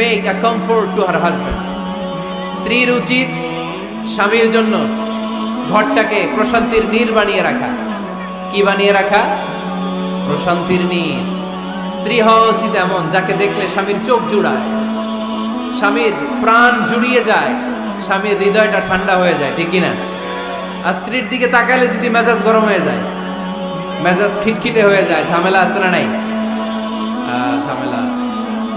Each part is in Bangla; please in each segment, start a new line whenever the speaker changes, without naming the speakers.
Make a comfort to her husband স্ত্রীর উচিত স্বামীর জন্য ঘরটাকে প্রশান্তির নীর বানিয়ে রাখা। কি বানিয়ে রাখা? প্রশান্তির নীর। স্ত্রী হওয়া উচিত এমন, যাকে দেখলে স্বামীর চোখ জুড়ায়। স্বামীর প্রাণ জুড়িয়ে যায়, স্বামীর হৃদয়টা ঠান্ডা হয়ে যায়, ঠিক কিনা? আর স্ত্রীর দিকে তাকালে যদি মেজাজ গরম হয়ে যায়, মেজাজ খিটখিটে হয়ে যায়, ঝামেলা আছে না নাই? ঝামেলা আছে।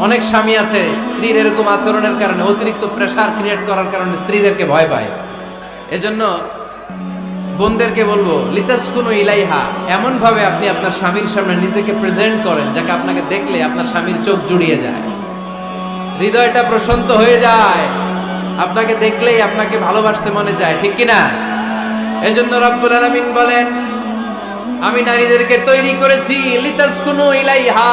অনেক স্বামী আছে, স্ত্রীর এরকম আচরণের কারণে, অতিরিক্ত প্রেশার ক্রিয়েট করার কারণে স্ত্রীদেরকে ভয় পায়। এজন্য বোনদেরকে বলব, লিতাসকুনু ইলাইহা। এমন ভাবে আপনি আপনার স্বামীর সামনে নিজেকে প্রেজেন্ট করেন, যাকে আপনাকে দেখলে আপনার স্বামীর চোখ জুড়িয়ে যায়। হৃদয়টা প্রশান্ত হয়ে যায়। আপনাকে দেখলেই আপনাকে ভালোবাসতে মনে চায়, ঠিক কিনা? এজন্য রব্বুল আলামিন বলেন, আমি নারীদেরকে তৈরি করেছি, লিতাসকুনু ইলাইহা।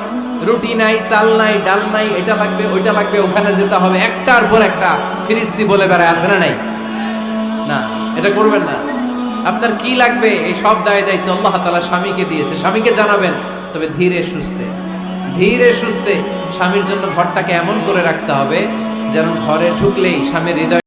রুটি নাই, চাল নাই, ডাল নাই, এটা লাগবে, ওইটা লাগবে, ওখানে যেতে হবে। একটার পর একটা ফিরিস্তি বলে বেড়ায়, আছে না নাই? না, এটা করবেন না। আপনার কি লাগবে? এই সব দায় দায়িত্ব আল্লাহ তাআলা স্বামীকে দিয়েছে। স্বামীকে জানাবেন, তবে ধীরে সুস্থে। ধীরে সুস্থে স্বামীর জন্য ঘরটাকে এমন করে রাখতে হবে, যেন ঘরে ঢুকলেই স্বামীর হৃদয়